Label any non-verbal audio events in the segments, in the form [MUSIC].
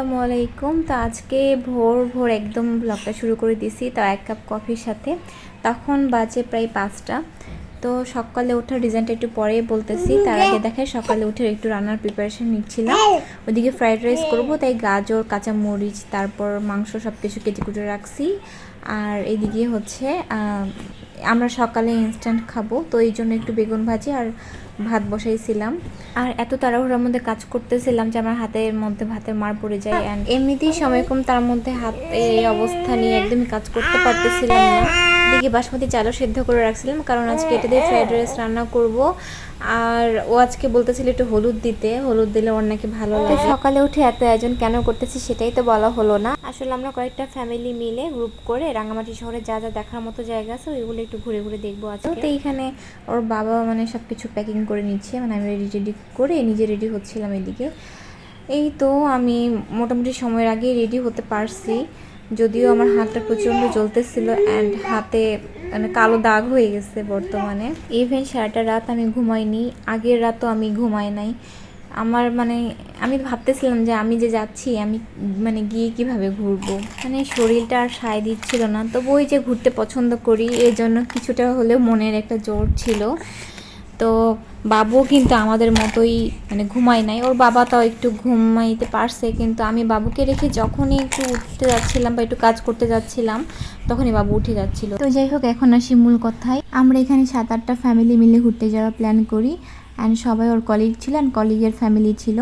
আসসালামু আলাইকুম। তো আজকে ভোর ভোর একদম ব্লগটা শুরু করে দিছি তাও এক কাপ কফির সাথে। তখন বাজে প্রায় পাঁচটা। তো সকালে ওঠার ডিজাইনটা একটু পরে বলতেছি। তার আগে দেখে সকালে উঠে একটু রান্নার প্রিপারেশন নিচ্ছিলাম। ওদিকে ফ্রাইড রাইস করব, তাই গাজর কাঁচা মরিচ তারপর মাংস সব কিছু কেটে কুটে রাখছি। আর এদিকে হচ্ছে আমরা সকালে ইনস্ট্যান্ট খাব তো এই জন্য একটু বেগুন ভাজি আর ভাত বসাইছিলাম। আর এত তাড়াহুড়ার মধ্যে কাজ করতেছিলাম যে আমার হাতের মধ্যে ভাতে মার পড়ে যায় অ্যান্ড এমনিতেই সময় কম তার মধ্যে হাতের এই অবস্থা নিয়ে একদমই কাজ করতে পারতেছিলাম না। দিকে বাসমতি চালও সেদ্ধ করে রাখছিলাম কারণ আজকে এটা দিয়ে ফ্রাইড রাইস রান্না করব। আর ও আজকে বলতেছিল একটু হলুদ দিতে হলুদ দিলে ওর নাকি ভালো লাগে। সকালে উঠে এত আয়োজন কেন করতেছি সেটাই তো বলা হলো না। আসলে আমরা কয়েকটা ফ্যামিলি মিলে গ্রুপ করে রাঙামাটি শহরে যা যা দেখার মতো জায়গা আছে ওইগুলো একটু ঘুরে ঘুরে দেখব আজকে। তো এইখানে ওর বাবা মানে সব কিছু প্যাকিং করে নিচ্ছে মানে আমি রেডি রেডি করে নিজে রেডি হচ্ছিলাম এদিকে। এই তো আমি মোটামুটি সময়ের আগে রেডি হতে পারছি। যদিও আমার হাতটা প্রচণ্ড জ্বলতেছিল অ্যান্ড হাতে মানে কালো দাগ হয়ে গেছে বর্তমানে। ইভেন সারাটা রাত আমি ঘুমাইনি, আগের রাতও আমি ঘুমাই নাই। আমার মানে আমি ভাবতেছিলাম যে আমি যে যাচ্ছি, আমি মানে গিয়ে কীভাবে ঘুরবো। মানে শরীরটা আর সায় দিচ্ছিল না তবু ওই যে ঘুরতে পছন্দ করি এর জন্য কিছুটা হলেও মনের একটা জোর ছিল। তো বাবু কিন্তু আমাদের মতোই মানে ঘুমায় নাই। ওর বাবা তাও একটু ঘুমাইতে পারছে, কিন্তু আমি বাবুকে রেখে যখনই একটু উঠতে যাচ্ছিলাম বা একটু কাজ করতে যাচ্ছিলাম, তখনই বাবু উঠে যাচ্ছিল। তো যাই হোক, এখন আসি মূল কথায়। আমরা এখানে সাত আটটা ফ্যামিলি মিলে ঘুরতে যাওয়ার প্ল্যান করি। অ্যান্ড সবাই ওর কলিগ ছিল অ্যান্ড কলিগের ফ্যামিলি ছিল।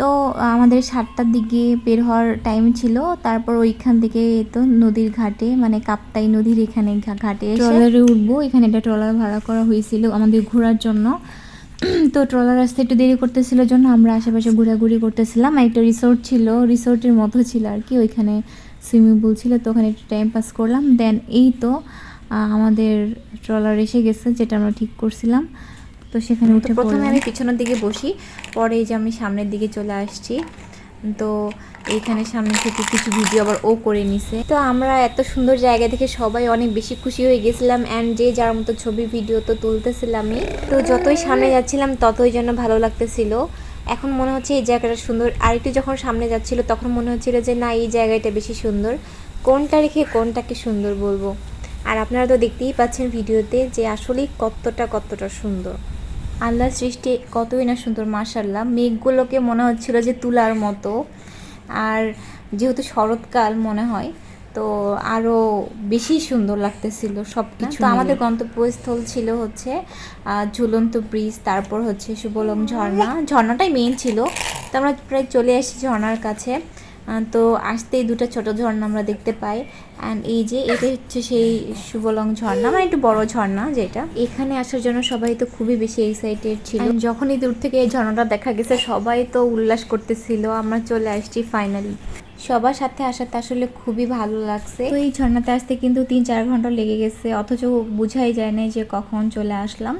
তো আমাদের সাতটার দিকে বের হওয়ার টাইম ছিল। তারপর ওইখান থেকে তো নদীর ঘাটে মানে কাপ্তাই নদীর এখানে ঘাটে ট্রলারে উঠবো। এখানে একটা ট্রলার ভাড়া করা হয়েছিল আমাদের ঘোরার জন্য। [CLEARS THROAT] তো ট্রলার আসতে একটু দেরি করতেছিল জন্য আমরা আশেপাশে ঘোরাঘুরি করতেছিলাম। একটা রিসোর্ট ছিল রিসোর্টের মতো ছিল আর কি। ওইখানে সুইমিং পুল ছিল, তো ওখানে একটু টাইম পাস করলাম। দেন এই তো আমাদের ট্রলার এসে গেছে, যেটা আমরা ঠিক করছিলাম। তো সেখানে উঠে প্রথমে আমি পিছনের দিকে বসি পরে এই যে আমি সামনের দিকে চলে আসছি। তো এইখানে সামনে থেকে কিছু ভিডিও আবার ও করে নিছে। তো আমরা এত সুন্দর জায়গা থেকে সবাই অনেক বেশি খুশি হয়ে গেছিলাম অ্যান্ড যে যার মতো ছবি ভিডিও তো তুলতেছিলামই। তো যতই সামনে যাচ্ছিলাম ততই যেন ভালো লাগতেছিল। এখন মনে হচ্ছে এই জায়গাটা সুন্দর। আরেকটু যখন সামনে যাচ্ছিল তখন মনে হচ্ছিল যে না এই জায়গাটা বেশি সুন্দর। কোনটা রেখে কোনটাকে সুন্দর বলব? আর আপনারা তো দেখতেই পাচ্ছেন ভিডিওতে যে আসলেই কতটা কতটা সুন্দর। আল্লাহর সৃষ্টি কতই না সুন্দর মাশাল্লাহ মেঘগুলোকে মনে হচ্ছিল যে তুলার মতো। আর যেহেতু শরৎকাল মনে হয় তো আরও বেশি সুন্দর লাগতেছিল সব কিছু তো আমাদের গন্তব্যস্থল ছিল হচ্ছে ঝুলন্ত ব্রিজ তারপর হচ্ছে সুবলং ঝর্ণা। ঝর্ণাটাই মেইন ছিল। তো আমরা প্রায় চলে আসি ঝর্ণার কাছে। তো আসতেই দুটো ছোট ঝর্ণা আমরা দেখতে পাই। অ্যান্ড এই যে এটা হচ্ছে সেই সুবলং ঝর্ণা মানে একটু বড় ঝর্ণা যেটা। এখানে আসার জন্য সবাই তো খুবই বেশি এক্সাইটেড ছিল। যখনই দূর থেকে এই ঝর্ণাটা দেখা গেছে সবাই তো উল্লাস করতেছিল আমরা চলে আসছি ফাইনালি সবার সাথে আসাতে আসলে খুবই ভালো লাগছে। তো এই ঝর্ণাতে আসতে কিন্তু তিন চার ঘণ্টা লেগে গেছে অথচ বোঝাই যায় না যে কখন চলে আসলাম।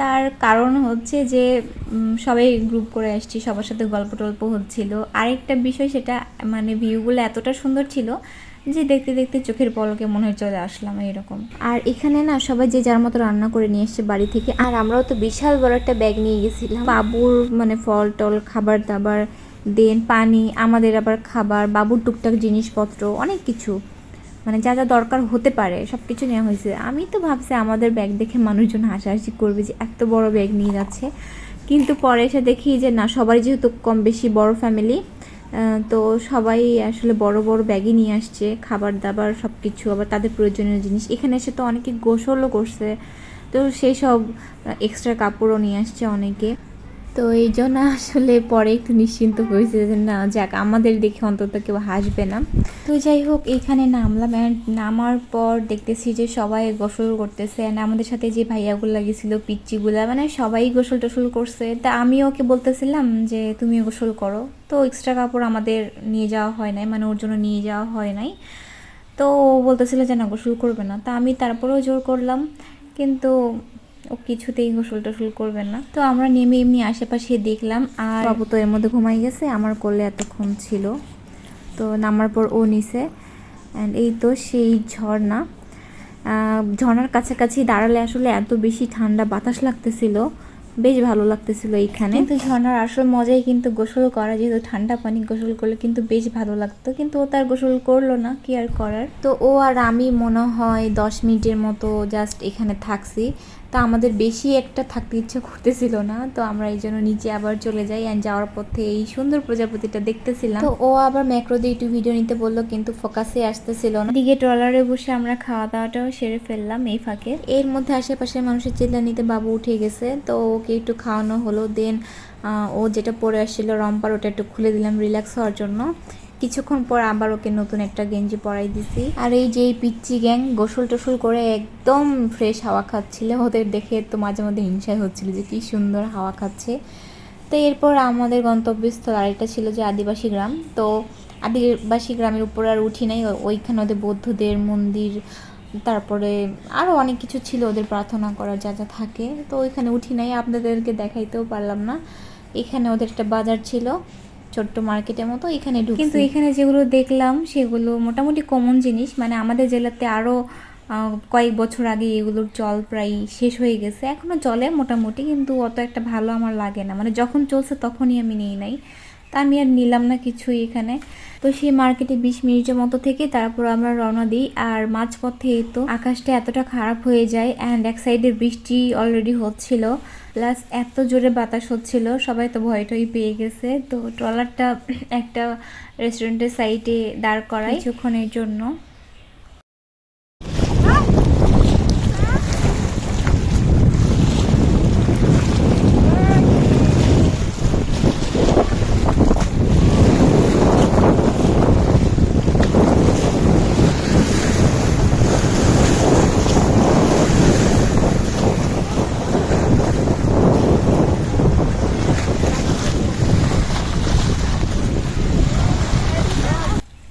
তার কারণ হচ্ছে যে সবাই গ্রুপ করে আসছি, সবার সাথে গল্প টল্প হচ্ছিল। আরেকটা বিষয় সেটা মানে ভিউগুলো এতটা সুন্দর ছিল যে, দেখতে দেখতে চোখের পলকে মনে হয় চলে আসলাম এরকম। আর এখানে না, সবাই যে যার মতো রান্না করে নিয়ে এসছে বাড়ি থেকে, আর আমরাও তো বিশাল বড় একটা ব্যাগ নিয়ে গেছিলাম। বাবুর মানে ফল টল, খাবার দাবার, দেন পানি, আমাদের আবার খাবার, বাবুর টুকটাক জিনিসপত্র, অনেক কিছু। মানে যা যা দরকার হতে পারে সব কিছু নেওয়া হয়েছে। আমি তো ভাবছি আমাদের ব্যাগ দেখে মানুষজন হাসাহাসি করবে যে এত বড় ব্যাগ নিয়ে যাচ্ছে। কিন্তু পরে এসে দেখি যে না, সবারই যেহেতু কম বেশি বড় ফ্যামিলি তো সবাই আসলে বড় বড় ব্যাগই নিয়ে আসছে, খাবার দাবার সব কিছু আবার তাদের প্রয়োজনীয় জিনিস। এখানে এসে তো অনেকে গোসলও করছে। তো সেই সব এক্সট্রা কাপড়ও নিয়ে আসছে অনেকে। তো এই জন্য আসলে পরে একটু নিশ্চিন্ত হয়েছে যে না, যাক, আমাদের দেখে অন্তত কেউ হাসবে না। তো যাই হোক, এখানে নামলাম অ্যান্ড নামার পর দেখতেছি যে সবাই গোসল করতেছে অ্যান্ড আমাদের সাথে যে ভাইয়াগুলো গেছিল, পিচ্চিগুলা মানে সবাই গোসল টোসল করছে। তা আমিও ওকে বলতেছিলাম যে, তুমিও গোসল করো। তো এক্সট্রা কাপড় আমাদের নিয়ে যাওয়া হয় নাই মানে ওর জন্য নিয়ে যাওয়া হয় নাই। তো বলতেছিল যে, না, গোসল করবে না। তা আমি তারপরেও জোর করলাম। কিন্তু ও কিছুতেই গোসল টোসল করবে না। তো আমরা নেমে এমনি আশেপাশে দেখলাম আর বাবু তো এর মধ্যে ঘুমাই গেছে আমার কোলে এতক্ষণ ছিল। তো নামার পর ও নিছে। অ্যান্ড এই তো সেই ঝর্ণা। ঝর্ণার কাছাকাছি দাঁড়ালে আসলে এত বেশি ঠান্ডা বাতাস লাগতেছিল। বেশ ভালো লাগতেছিল এইখানে। কিন্তু ঝর্ণার আসল মজাই কিন্তু গোসল করা যেহেতু ঠান্ডা পানি গোসল করলে কিন্তু বেশ ভালো লাগতো। কিন্তু ও তার গোসল করল না কি আর করার? তো ও আর আমি মনে হয় দশ মিনিটের মতো জাস্ট এখানে থাকছি। তো আমাদের বেশি একটা থাকতে ইচ্ছে করতেছিল না, তো আমরা এই জন্য নিচে আবার চলে যাই অ্যান্ড যাওয়ার পথে এই সুন্দর প্রজাপতিটা দেখতেছিলাম। তো ও আবার ম্যাক্রো দিয়ে একটু ভিডিও নিতে বলল, কিন্তু ফোকাসে আসতেছিল না। দিকে ট্রলারে বসে আমরা খাওয়া দাওয়াটাও সেরে ফেললাম এই ফাঁকে। এর মধ্যে আশেপাশে মানুষের চিল্লানিতে বাবু উঠে গেছে, তো ওকে একটু খাওয়ানো হলো দেন ও যেটা পরে আসছিল রম্পার, ওটা একটু খুলে দিলাম রিল্যাক্স হওয়ার জন্য। কিছুক্ষণ পর আবার ওকে নতুন একটা গেঞ্জি পরাই দিছি। আর এই যে পিচ্চি গ্যাং গোসল টোসল করে একদম ফ্রেশ হাওয়া খাচ্ছিল, ওদের দেখে তো মাঝে মধ্যে হিংসাই হচ্ছিল যে কি সুন্দর হাওয়া খাচ্ছে। তো এরপর আমাদের গন্তব্যস্থল আরেকটা ছিল যে আদিবাসী গ্রাম। তো আদিবাসী গ্রামের উপর আর উঠি নাই ওইখানে ওদের বৌদ্ধদের মন্দির, তারপরে আরও অনেক কিছু ছিল ওদের প্রার্থনা করার যা যা থাকে। তো ওইখানে উঠি নাই, আপনাদেরকে দেখাইতেও পারলাম না। এখানে ওদের একটা বাজার ছিল। ছোট্ট মার্কেটের মতো এখানে ঢুকছি। কিন্তু এখানে যেগুলো দেখলাম, সেগুলো মোটামুটি কমন জিনিস। মানে আমাদের জেলাতে আরও কয়েক বছর আগে এগুলোর জল প্রায় শেষ হয়ে গেছে। এখনও চলে মোটামুটি, কিন্তু অত একটা ভালো আমার লাগে না। মানে যখন চলছে তখনই আমি নিই নাই। তা আমি আর নিলাম না কিছুই এখানে। তো সেই মার্কেটে বিশ মিনিটের মতো থেকে তারপর আমরা রওনা দিই। আর মাঝপথে তো আকাশটা এতটা খারাপ হয়ে যায় অ্যান্ড এক সাইডে বৃষ্টি অলরেডি হচ্ছিল। প্লাস এত জোরে বাতাস হচ্ছিল, সবাই তো ভয়টাই পেয়ে গেছে। তো ট্রলারটা একটা রেস্টুরেন্টের সাইডে দাঁড় করায় কিছুক্ষণের জন্য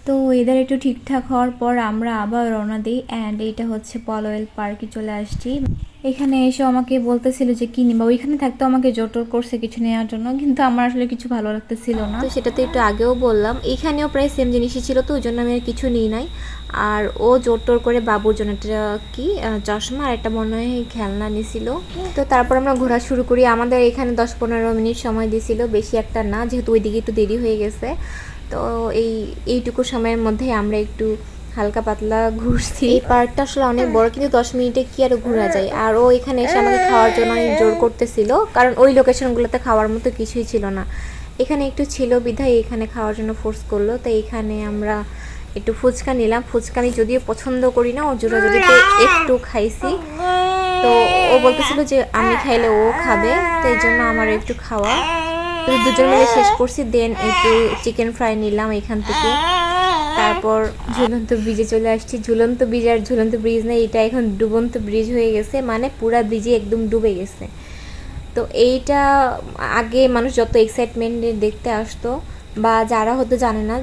তো ওয়েদার একটু ঠিকঠাক হওয়ার পর আমরা আবার রওনা দিই অ্যান্ড এইটা হচ্ছে পলওয়েল পার্কে চলে আসছি। এখানে এসে আমাকে বলতেছিল যে কি নিবা ওইখানে থাকতে আমাকে জোটর করছে কিছু নেওয়ার জন্য, কিন্তু আমার আসলে কিছু ভালো লাগতেছিল না। তো সেটা তো একটু আগেও বললাম, এখানেও প্রায় সেম জিনিসই ছিল তো ওই জন্য আমি আর কিছু নিই নাই। আর ও জোর করে বাবুর জন্য একটা কি চশমা আর একটা মনে হয় খেলনা নিছিল। তো তারপর আমরা ঘোরা শুরু করি, আমাদের এখানে দশ পনেরো মিনিট সময় দিয়েছিল বেশি একটা না, যেহেতু ওইদিকে একটু দেরি হয়ে গেছে। তো এই, এইটুকু সময়ের মধ্যে আমরা একটু হালকা পাতলা ঘুরছি। এই পার্কটা আসলে অনেক বড়, কিন্তু দশ মিনিটে কি আর ঘোরা যায়? আর ও এখানে এসে আমাকে খাওয়ার জন্য অনেক জোর করতেছিল, কারণ ওই লোকেশনগুলোতে খাওয়ার মতো কিছুই ছিল না। এখানে একটু ছিল বিধায় এখানে খাওয়ার জন্য ফোর্স করল তো এখানে আমরা একটু ফুচকা নিলাম। ফুচকা আমি যদিও পছন্দ করি না ও জোরাজুরিতে একটু খাইছি। তো ও বলতেছিল যে আমি খাইলে ও খাবে তো এই জন্য আমার একটু খাওয়া। তো দুজন মিলে শেষ করছি দেন একটু চিকেন ফ্রাই নিলাম এখান থেকে। তারপর ঝুলন্ত ব্রিজে চলে আসছি। ঝুলন্ত ব্রিজ আর ঝুলন্ত ব্রিজ নেই এটা এখন ডুবন্ত ব্রিজ হয়ে গেছে মানে পুরা ব্রিজে একদম ডুবে গেছে। তো এইটা আগে মানুষ যত এক্সাইটমেন্টে দেখতে আসতো বা যারা হয়তো জানে না,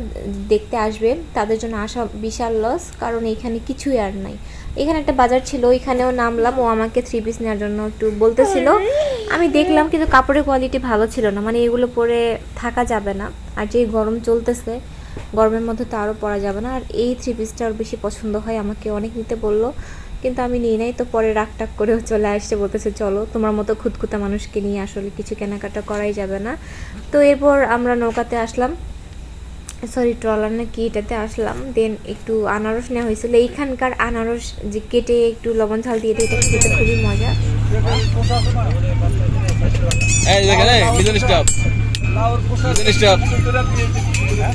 দেখতে আসবে, তাদের জন্য আসা বিশাল লস কারণ এখানে কিছুই আর নাই। এখানে একটা বাজার ছিল এখানেও নামলাম, ও আমাকে থ্রি পিস নেওয়ার জন্য একটু বলতেছিল। আমি দেখলাম কিন্তু কাপড়ের কোয়ালিটি ভালো ছিল না মানে এগুলো পরে থাকা যাবে না। আর যে গরম চলতেছে, গরমের মধ্যে তো আরও পরা যাবে না। আর এই থ্রি পিসটা ওর বেশি পছন্দ হয়, আমাকে অনেক নিতে বলল। কিন্তু আমি নিয়ে নাই, তো পরে রাগ টাক করেও চলে আসছে, বলতেছে, চলো, তোমার মতো খুঁতখুতা মানুষকে নিয়ে আসলে কিছু কেনাকাটা করাই যাবে না। তো এরপর আমরা নৌকাতে আসলাম। সরি ট্রলার না কি এটাতে আসলাম। দেন একটু আনারস নেওয়া হয়েছিল। এইখানকার আনারস যে কেটে একটু লবণ ঝাল দিয়ে এটা খেতে খুবই মজা।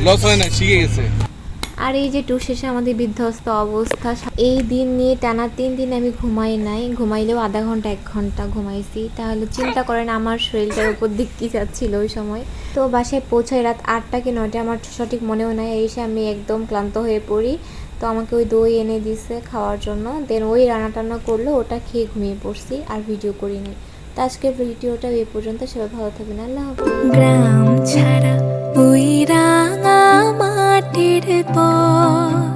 লস হয় না, শিখে গেছে। আর এই যে ট্যুর শেষে আমাদের বিধ্বস্ত অবস্থা, এই দিন নিয়ে টানা তিন দিন আমি ঘুমাই নাই। ঘুমাইলেও আধা ঘণ্টা, এক ঘণ্টা ঘুমাইছি। তাহলে চিন্তা করেন আমার শরীরটার উপর দিক কি যাচ্ছিল ওই সময়। তো বাসায় পৌঁছায় রাত আটটা কি নয়টা আমার সঠিক মনেও নাই। এসে আমি একদম ক্লান্ত হয়ে পড়ি। তো আমাকে ওই দই এনে দিছে খাওয়ার জন্য। দেন ওই রান্না টান্না করল, ওটা খেয়ে ঘুমিয়ে পড়ছি আর ভিডিও করি নাই তো আজকের ভিডিওটা এই পর্যন্ত। সবাই ভালো থাকবেন। আল্লাহ গ্রাম ছাড়া মাটির পর।